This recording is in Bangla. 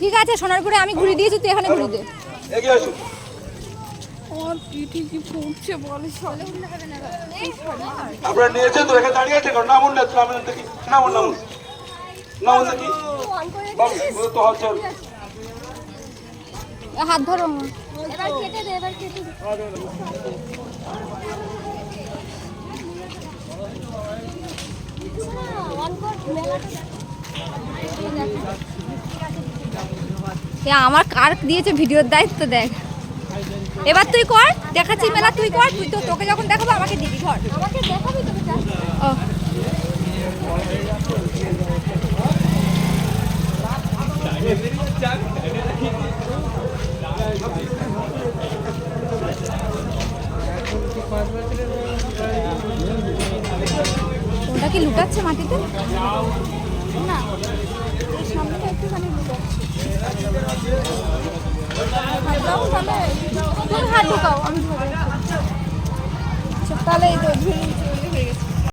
ঠিক আছে সোনারপুরে আমি ঘুরে দিয়েছি তুই এখানে ঘুরে দে। আপনারা নিয়েছেন তো এখানে দাঁড়িয়ে আছে কেন? নামুন না নামুন দেখি নামুন নামুন। নামুন দেখি বাবু তো হচ্ছে হাত ধরো। এবার কেটে দে এবার কেটে দে। আমার কার দিয়েছে ভিডিওর দায়িত্ব দেখ। এবার তুই কর দেখাচ্ছি মেলা তুই কর তুই তো তোকে যখন দেখাবো আমাকে দিবি ধর। আমাকে দেখাবি তোকে ওটা কি লুটাচ্ছে মাটিতে? না সামনেটা একটুখানি। আচ্ছা, তাহলে এই তো ধরে